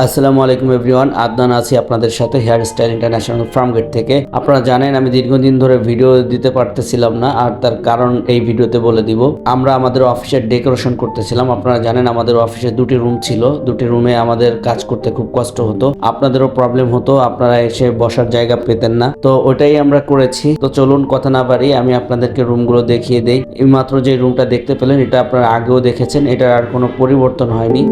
আসসালামু আলাইকুম এভরিওয়ান, আদনান আছি আপনাদের সাথে hair style international Farmgate থেকে। আপনারা জানেন আমি দীর্ঘদিন ধরে ভিডিও দিতে পারতেছিলাম না, আর তার কারণ এই ভিডিওতে বলে দিব। আমরা আমাদের অফিসের ডেকোরেশন করতেছিলাম, আপনারা জানেন আমাদের অফিসে দুটি রুম ছিল। দুটি রুমে আমাদের কাজ করতে খুব কষ্ট হতো, আপনাদেরও প্রবলেম হতো, আপনারা এসে বসার জায়গা পেতেন না। তো ওটাই আমরা করেছি। তো চলুন কথা না বাড়ি, আমি আপনাদেরকে রুমগুলো দেখিয়ে দেই। এই মাত্র যে রুমটা দেখতে পেলেন, এটা আপনারা আগেও দেখেছেন, এটার আর কোনো পরিবর্তন হয়নি।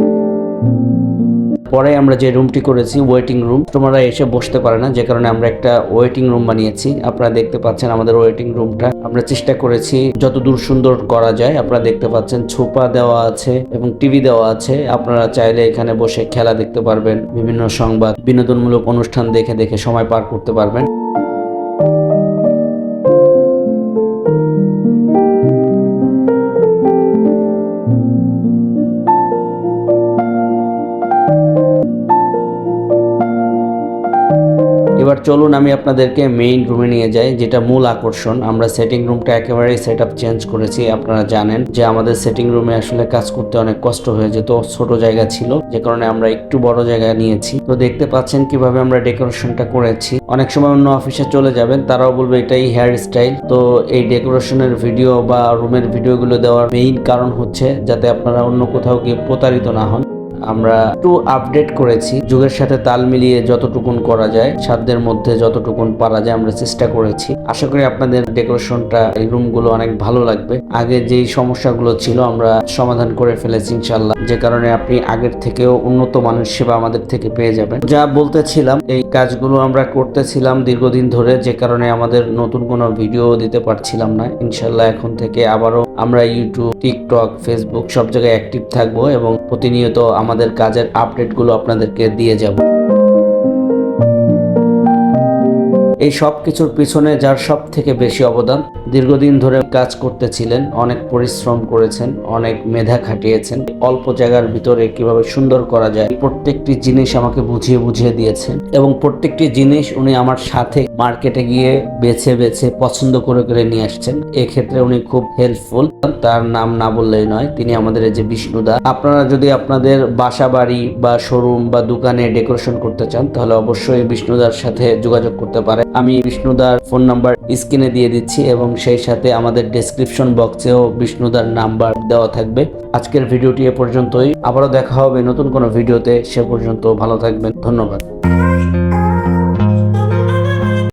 পরে আমরা যে রুমটি করেছি ওয়েটিং রুম তোমরা এসে বসতে পারে না, যে কারণে আমরা একটা ওয়েটিং রুম বানিয়েছি। আপনারা দেখতে পাচ্ছেন আমাদের ওয়েটিং রুমটা আমরা চেষ্টা করেছি যতদূর সুন্দর করা যায়, আপনারা দেখতে পাচ্ছেন ছোপা দেওয়া আছে এবং টিভি দেওয়া আছে। আপনারা চাইলে এখানে বসে খেলা দেখতে পারবেন, বিভিন্ন সংবাদ, বিনোদনমূলক অনুষ্ঠান দেখে দেখে সময় পার করতে পারবেন। এবার চলুন আমি আপনাদেরকে মেইন রুমে নিয়ে যাই, যেটা মূল আকর্ষণ। আমরা সেটিং রুমটা একেবারেই সেট আপ চেঞ্জ করেছি, আপনারা জানেন যে আমাদের সেটিং রুমে আসলে কাজ করতে অনেক কষ্ট হয়ে যেত ছোট জায়গা ছিল, যে কারণে আমরা একটু বড় জায়গা নিয়েছি। তো দেখতে পাচ্ছেন কীভাবে আমরা ডেকোরেশনটা করেছি। অনেক সময় অন্য অফিসে চলে যাবেন, তারাও বলবে এটাই হেয়ার স্টাইল তো এই ডেকোরেশনের ভিডিও বা রুমের ভিডিওগুলো দেওয়ার মেইন কারণ হচ্ছে, যাতে আপনারা অন্য কোথাও গিয়ে প্রতারিত না হন। আমরা একটু আপডেট করেছি। যুগের সাথে তাল মিলিয়ে যতটুকুন করা যায়, সাধ্যের মধ্যে যতটুকুন পারা যায় আমরা চেষ্টা করেছি। আশা করি আপনাদের ডেকোরেশনটা এই রুমগুলো অনেক ভালো লাগবে। আগে যেই সমস্যাগুলো ছিল আমরা সমাধান করে ফেলেছি ইনশাল্লাহ যে কারণে আপনি আগের থেকেও উন্নত মানের সেবা আমাদের থেকে পেয়ে যাবেন। যা বলতেছিলাম, এই কাজগুলো আমরা করতেছিলাম দীর্ঘদিন ধরে, যে কারণে আমাদের নতুন কোনো ভিডিও দিতে পারছিলাম না। ইনশাল্লাহ এখন থেকে আবারও আমরা ইউটিউব টিকটক ফেসবুক সব জায়গায় অ্যাক্টিভ থাকব এবং প্রতিনিয়ত আমাদের কাজের আপডেটগুলো আপনাদেরকে দিয়ে যাব। এই সব কিছুর পিছনে যার সব থেকে বেশি অবদান, দীর্ঘদিন ধরে কাজ করতেছিলেন, অনেক পরিশ্রম করেছেন, অনেক মেধা খাটিয়েছেন, অল্প জায়গার ভিতরে কীভাবে সুন্দর করা যায় প্রত্যেকটি জিনিস আমাকে বুঝিয়ে বুঝিয়ে দিয়েছেন এবং প্রত্যেকটি জিনিস উনি আমার সাথে মার্কেটে গিয়ে বেছে বেছে পছন্দ করে করে নিয়ে আসছেন। এক্ষেত্রে উনি খুব হেল্পফুল তার নাম না বললেই নয়, তিনি আমাদের এই যে বিষ্ণুদা। আপনারা যদি আপনাদের বাসা বাড়ি বা শোরুম বা দোকানে ডেকোরেশন করতে চান, তাহলে অবশ্যই বিষ্ণুদার সাথে যোগাযোগ করতে পারেন। আমি বিষ্ণুদার ফোন নাম্বার স্ক্রিনে দিয়ে দিচ্ছি এবং সেই সাথে আমাদের ডেসক্রিপশন বক্সেও বিষ্ণুদার নাম্বার দেওয়া থাকবে। আজকের ভিডিওটি এ পর্যন্তই। আবারও দেখা হবে নতুন কোনো ভিডিওতে। সে পর্যন্ত ভালো থাকবেন। ধন্যবাদ।